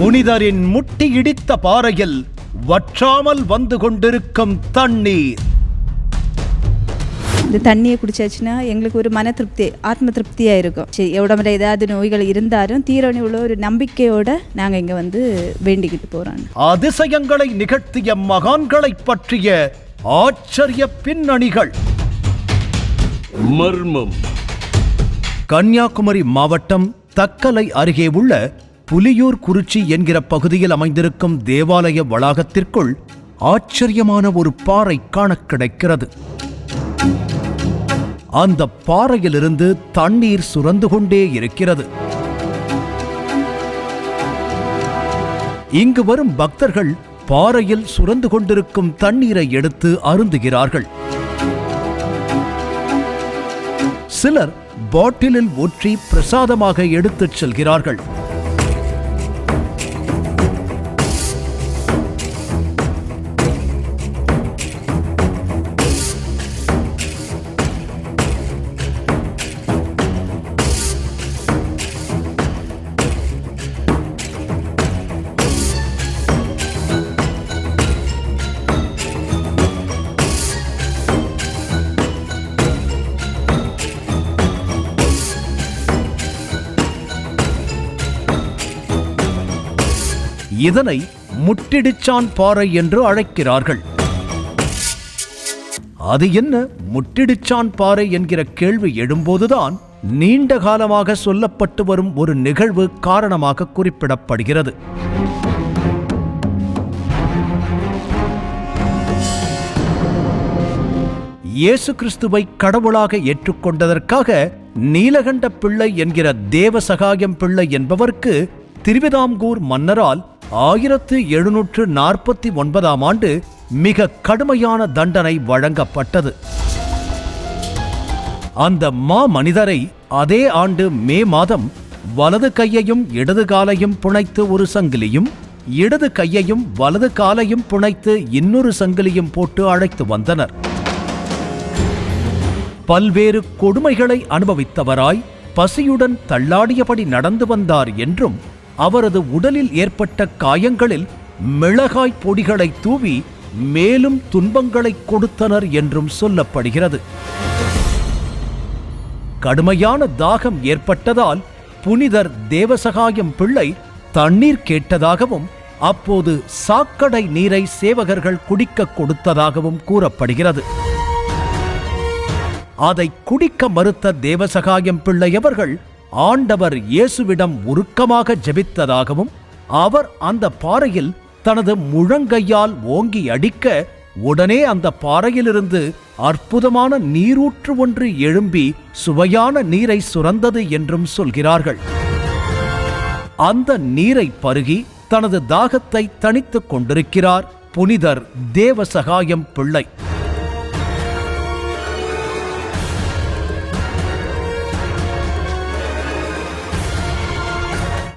புனிதரின் முட்டி இடித்த பாறையில் வற்றாமல் வந்து கொண்டிருக்கும் தண்ணீர். இந்த தண்ணியை குடிச்சாச்சுன்னா எங்களுக்கு ஒரு மன திருப்தி ஆத்ம திருப்தியாக இருக்கும். சரி உடம்புல ஏதாவது நோய்கள் இருந்தாலும் தீரணி உள்ள ஒரு நம்பிக்கையோட நாங்கள் இங்கே வந்து வேண்டிக்கிட்டு போகிறோம் அதிசயங்களை நிகழ்த்திய மகான்களைப் பற்றிய ஆச்சரிய பின்னணிகள். மர்மம். கன்னியாகுமரி மாவட்டம் தக்கலை அருகே உள்ள புலியூர் குறிச்சி என்கிற பகுதியில் அமைந்திருக்கும் தேவாலய வளாகத்திற்குள் ஆச்சரியமான ஒரு பாறை காணக் கிடைக்கிறது. அந்த பாறையிலிருந்து தண்ணீர் சுரந்து கொண்டே இருக்கிறது. இங்கு வரும் பக்தர்கள் பாறையில் சுரந்து கொண்டிருக்கும் தண்ணீரை எடுத்து அருந்துகிறார்கள். சிலர் பாட்டிலில் ஊற்றி பிரசாதமாக எடுத்துச் செல்கிறார்கள். இதனை முட்டிடிச்சான் பாறை என்று அழைக்கிறார்கள். அது என்ன முட்டிடிச்சான் பாறை என்கிற கேள்வி எழும்போதுதான் நீண்ட காலமாக சொல்லப்பட்டு வரும் ஒரு நிகழ்வு காரணமாக குறிப்பிடப்படுகிறது. இயேசு கிறிஸ்துவை கடவுளாக ஏற்றுக்கொண்டதற்காக நீலகண்ட பிள்ளை என்கிற தேவசகாயம் பிள்ளை என்பவருக்கு திருவிதாங்கூர் மன்னரால் ஆயிரத்து எழுநூற்று நாற்பத்தி ஒன்பதாம் ஆண்டு மிக கடுமையான தண்டனை வழங்கப்பட்டது. அந்த மா மனிதரை அதே ஆண்டு மே மாதம் வலது கையையும் இடது காலையும் புனைத்து ஒரு சங்கிலியும் இடது கையையும் வலது காலையும் புனைத்து இன்னொரு சங்கிலியும் போட்டு அழைத்து வந்தனர். பல்வேறு கொடுமைகளை அனுபவித்தவராய் பசியுடன் தள்ளாடியபடி நடந்து வந்தார் என்றும் அவரது உடலில் ஏற்பட்ட காயங்களில் மிளகாய் பொடிகளை தூவி மேலும் துன்பங்களை கொடுத்தனர் என்றும் சொல்லப்படுகிறது. கடுமையான தாகம் ஏற்பட்டதால் புனிதர் தேவசகாயம் பிள்ளை தண்ணீர் கேட்டதாகவும் அப்போது சாக்கடை நீரை சேவகர்கள் குடிக்க கொடுத்ததாகவும் கூறப்படுகிறது. அதை குடிக்க மறுத்த தேவசகாயம் பிள்ளை அவர்கள் ஆண்டவர் இயேசுவிடம் உருக்கமாக ஜெபித்ததாகவும் அவர் அந்த பாறையில் தனது முழங்கையால் ஓங்கி அடிக்க உடனே அந்த பாறையிலிருந்து அற்புதமான நீரூற்று ஒன்று எழும்பி சுவையான நீரை சுரந்தது என்றும் சொல்கிறார்கள். அந்த நீரை பருகி தனது தாகத்தை தணித்துக் கொண்டிருக்கிறார் புனிதர் தேவசகாயம் பிள்ளை.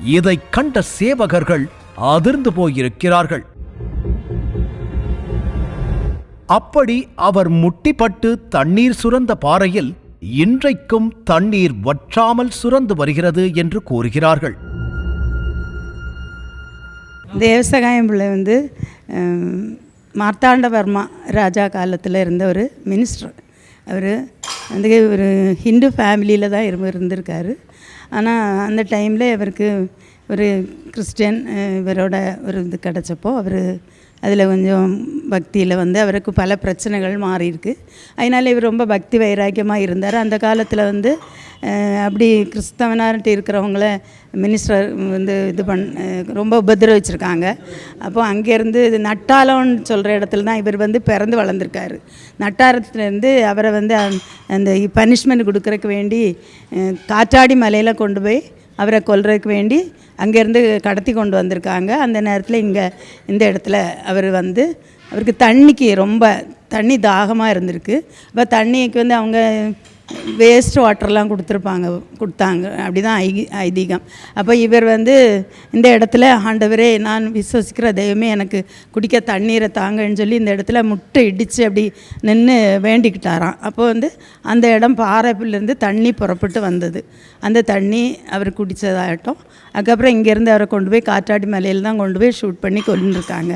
இதைக் கண்ட சேவகர்கள் அதிர்ந்து போயிருக்கிறார்கள். அப்படி அவர் முட்டிப்பட்டு தண்ணீர் சுரந்த பாறையில் இன்றைக்கும் தண்ணீர் வற்றாமல் சுரந்து வருகிறது என்று கூறுகிறார்கள். தேவசகாயம் பிள்ளை வந்து மார்த்தாண்டவர்மா ராஜா காலத்தில் இருந்த ஒரு மினிஸ்டர் அவர் வந்து ஒரு ஹிந்து ஃபேமிலியில் தான் இருந்திருக்காரு. ஆனால் அந்த டைமில் இவருக்கு ஒரு கிறிஸ்டியன் இவரோட ஒரு இது கிடச்சப்போ அவர் அதில் கொஞ்சம் பக்தியில் வந்து அவருக்கு பல பிரச்சனைகள் மாறியிருக்கு. அதனால் இவர் ரொம்ப பக்தி வைராக்கியமாக இருந்தார். அந்த காலத்தில் வந்து அப்படி கிறிஸ்தவனார்ட்டு இருக்கிறவங்கள மினிஸ்டர் வந்து இது பண் ரொம்ப உபதிரவிச்சிருக்காங்க. அப்போ அங்கேருந்து இது நட்டாலம்னு சொல்கிற இடத்துல தான் இவர் வந்து பிறந்து வளர்ந்துருக்காரு. நட்டாரத்துலேருந்து அவரை வந்து அந்த- பனிஷ்மெண்ட் கொடுக்குறக்கு வேண்டி காற்றாடி மலையில் கொண்டு போய் அவரை கொல்றதுக்கு வேண்டி அங்கேருந்து கடத்தி கொண்டு வந்திருக்காங்க. அந்த நேரத்தில் இங்கே இந்த இடத்துல அவர் வந்து அவருக்கு தண்ணிக்கு ரொம்ப தண்ணி தாகமாக இருந்திருக்கு. அப்போ தண்ணிக்கு வந்து அவங்க வேஸ்ட் வாட்டர்லாம் கொடுத்துருப்பாங்க கொடுத்தாங்க. அப்படி தான் ஐ ஐதீகம். அப்போ இவர் வந்து இந்த இடத்துல ஆண்டவரே நான் விசுவசிக்கிற தெய்வமே எனக்கு குடிக்க தண்ணீரை தாங்கன்னு சொல்லி இந்த இடத்துல முட்டை இடித்து அப்படி நின்று வேண்டிக்கிட்டாராம். அப்போ வந்து அந்த இடம் பாறைப்பிலேருந்து தண்ணி புறப்பட்டு வந்தது. அந்த தண்ணி அவர் குடித்ததாகட்டும் அதுக்கப்புறம் இங்கேருந்து அவரை கொண்டு போய் காற்றாடி மலையில் தான் கொண்டு போய் ஷூட் பண்ணி கொண்டுருக்காங்க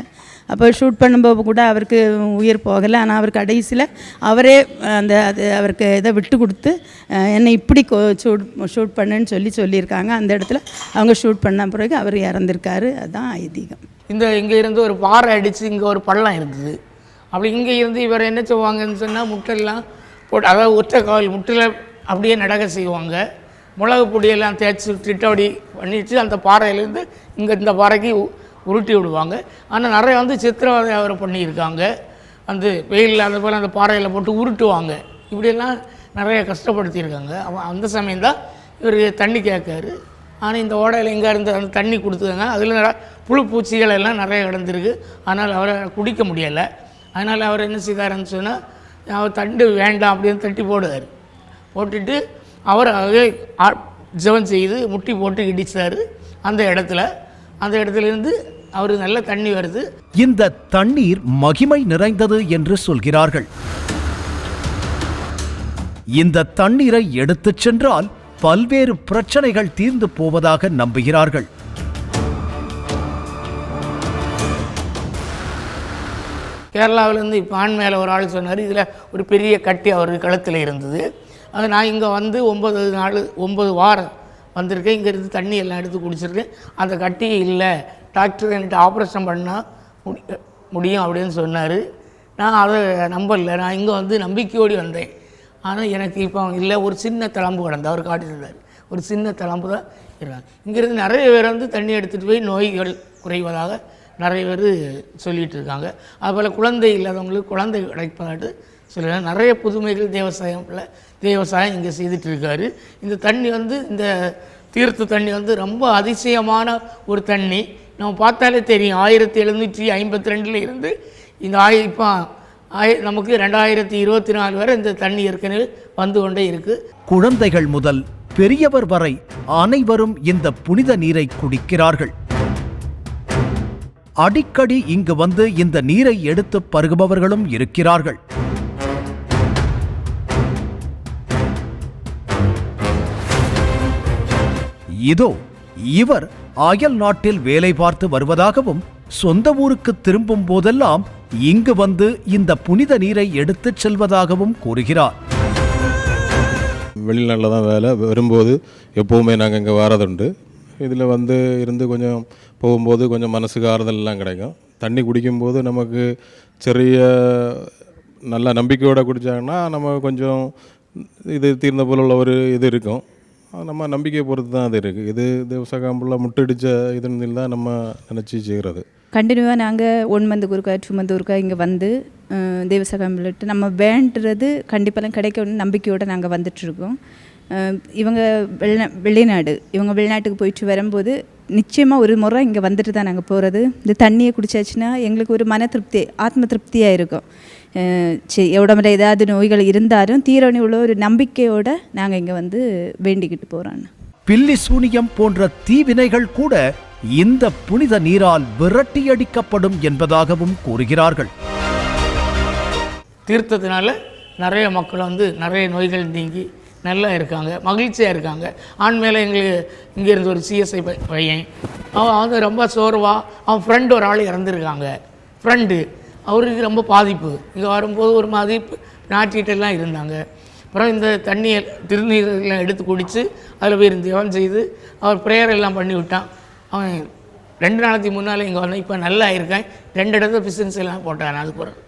அப்போ ஷூட் பண்ணும்போது கூட அவருக்கு உயிர் போகலை. ஆனால் அவர் கடைசியில் அவரே அந்த அது அவருக்கு இதை விட்டு கொடுத்து என்னை இப்படி ஷூட் ஷூட் பண்ணுன்னு சொல்லி சொல்லியிருக்காங்க. அந்த இடத்துல அவங்க ஷூட் பண்ண பிறகு அவர் இறந்துருக்காரு. அதுதான் ஐதீகம். இந்த இங்கே இருந்து ஒரு பாறை அடித்து இங்கே ஒரு பள்ளம் இருந்தது. அப்படி இங்கே இருந்து இவர் என்ன செய்வாங்கன்னு சொன்னால் முட்டெல்லாம் போட்டு அதாவது ஒற்றை கால் முட்டில் அப்படியே நடக்க செய்வாங்க. மிளகு பொடியெல்லாம் தேய்ச்சி திட்டவடி பண்ணிட்டு அந்த பாறையிலேருந்து இங்கே இந்த பாறைக்கு உருட்டி விடுவாங்க. ஆனால் நிறைய வந்து சித்திரவதை அவர் பண்ணியிருக்காங்க. வந்து வெயிலில் அந்த போல் அந்த பாறையில் போட்டு உருட்டுவாங்க. இப்படியெல்லாம் நிறைய கஷ்டப்படுத்தியிருக்காங்க. அவன் அந்த சமயம் தான் இவர் தண்ணி கேட்காரு. ஆனால் இந்த ஓடையில் எங்கே இருந்து அந்த தண்ணி கொடுத்துருங்க அதில் புழு பூச்சிகள் எல்லாம் நிறைய கிடந்திருக்கு. ஆனால் அவரை குடிக்க முடியலை. அதனால் அவர் என்ன செய்தாருன்னு சொன்னால் அவர் தண்டு வேண்டாம் அப்படின்னு தட்டி போடுவார். போட்டுட்டு அவர் அதே ஜெபம் செய்து முட்டி போட்டு இடித்தார் அந்த இடத்துல அந்த இடத்துல இருந்து அவர் நல்ல தண்ணி வருது. இந்த தண்ணீர் மகிமை நிறைந்தது என்று சொல்கிறார்கள். இந்த தண்ணீரை எடுத்துச் சென்றால் பல்வேறு பிரச்சனைகள் தீர்ந்து போவதாக நம்புகிறார்கள். கேரளாவிலேருந்து இப்போ ஆண் மேலே ஒரு ஆள் சொன்னார் இதில் ஒரு பெரிய கட்டி அவர் கழுத்தில் இருந்தது. அது நான் இங்கே வந்து ஒம்பது நாள் ஒம்பது வாரம் வந்திருக்கேன். இங்கேருந்து தண்ணி எல்லாம் எடுத்து குடிச்சிருக்கேன். அந்த கட்டி இல்லை. டாக்டர் என்கிட்ட ஆப்ரேஷன் பண்ணால் முடி முடியும் அப்படின்னு சொன்னார். நான் அதை நம்பலை. நான் இங்கே வந்து நம்பிக்கையோடு வந்தேன். ஆனால் எனக்கு இப்போ இல்லை. ஒரு சின்ன தளம்பு கிடந்தா அவர் காட்டியிருந்தார். ஒரு சின்ன தளம்பு தான் இருக்காங்க இங்கேருந்து நிறைய பேர் வந்து தண்ணி எடுத்துகிட்டு போய் நோய்கள் குறைவதாக நிறைய பேர் சொல்லிகிட்டு இருக்காங்க. அதுபோல் குழந்தை இல்லாதவங்களுக்கு குழந்தை கிடைப்பதாட்டு சொல்லலாம் நிறைய புதுமைகள் தேவசாயம்ல தேவசாயம் இங்கே செய்துட்டு இருக்காரு. இந்த தண்ணி வந்து இந்த தீர்த்த தண்ணி வந்து ரொம்ப அதிசயமான ஒரு தண்ணி. நம்ம பார்த்தாலே தெரியும். ஆயிரத்தி எழுநூற்றி ஐம்பத்தி ரெண்டில் இருந்து இந்த ஆயி இப்போ ஆய நமக்கு ரெண்டாயிரத்தி இருபத்தி நாலு வரை இந்த தண்ணி ஏற்கனவே வந்து கொண்டே இருக்குது குழந்தைகள் முதல் பெரியவர் வரை அனைவரும் இந்த புனித நீரை குடிக்கிறார்கள். அடிக்கடி இங்கு வந்து இந்த நீரை எடுத்து பருகுபவர்களும் இருக்கிறார்கள். இதோ இவர் அயல் நாட்டில் வேலை பார்த்து வருவதாகவும் சொந்த ஊருக்கு திரும்பும் போதெல்லாம் இங்கு வந்து இந்த புனித நீரை எடுத்துச் செல்வதாகவும் கூறுகிறார். வெளிநாட்டில் தான் வேலை. வரும்போது எப்போவுமே நாங்கள் இங்கே வரதுண்டு. இதில் வந்து இருந்து கொஞ்சம் போகும்போது கொஞ்சம் மனசுக்கு ஆறுதல்லாம் கிடைக்கும். தண்ணி குடிக்கும்போது நமக்கு சிறிய நல்ல நம்பிக்கையோடு குடித்தாங்கன்னா நம்ம கொஞ்சம் இது தீர்ந்த போல உள்ள ஒரு இது இருக்கும். நம்ம நம்பிக்கை பொறுத்து தான் அது இருக்குது இது தேவசகாம்புள்ள முட்டடிச்ச இதுன்னு தான் நம்ம நினச்சி செய்கிறது. கண்டினியூவாக நாங்கள் ஒன் மந்த் ஒருக்கா டூ மந்த் ஒருக்கா இங்கே வந்து அஹ், நம்ம வேண்டுறது கண்டிப்பாக கிடைக்கணும்னு நம்பிக்கையோடு நாங்கள் வந்துட்டுருக்கோம் இவங்க வெளிநா வெளிநாடு இவங்க வெளிநாட்டுக்கு போயிட்டு வரும்போது நிச்சயமாக ஒரு முறை இங்கே வந்துட்டு தான் நாங்கள் போகிறது இந்த தண்ணியை குடிச்சாச்சுன்னா எங்களுக்கு ஒரு மன திருப்தி ஆத்ம திருப்தியாக இருக்கும். உடம்புல ஏதாவது நோய்கள் இருந்தாலும் தீரணி உள்ள ஒரு நம்பிக்கையோடு நாங்கள் இங்கே வந்து வேண்டிக்கிட்டு போகிறோம் பில்லி சூனியம் போன்ற தீவினைகள் கூட இந்த புனித நீரால் விரட்டியடிக்கப்படும் என்பதாகவும் கூறுகிறார்கள். தீர்த்தத்தினால நிறைய மக்கள் வந்து நிறைய நோய்கள் நீங்கி நல்லா இருக்காங்க மகிழ்ச்சியாக இருக்காங்க. ஆண் மேலே எங்களுக்கு இங்கேருந்து ஒரு சிஎஸ்ஐ பையன். அவன் வந்து ரொம்ப சோர்வாக அவன் ஃப்ரெண்டு ஒரு ஆள் இறந்துருக்காங்க. ஃப்ரெண்டு அவருக்கு ரொம்ப பாதிப்பு. இங்கே வரும்போது ஒரு மாதிரி நாட்டிகிட்டெல்லாம் இருந்தாங்க. அப்புறம் இந்த தண்ணியை திருநீரெல்லாம் எடுத்து குடித்து அதில் போய் இருந்து ஜெபம் செய்து அவர் ப்ரேயர் எல்லாம் பண்ணி விட்டான். அவன் ரெண்டு நாளைக்கு முன்னால் இங்கே வந்தேன். இப்போ நல்லா இருக்கேன். ரெண்டு இடத்துல பிசினஸ் எல்லாம் போட்டான் அது பிறகு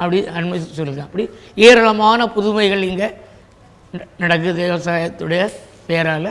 அப்படி அனுமதி சொல்லுங்க அப்படி ஏராளமான புதுமைகள் இங்கே நடக்குது. விவசாயத்துடைய பேரால்.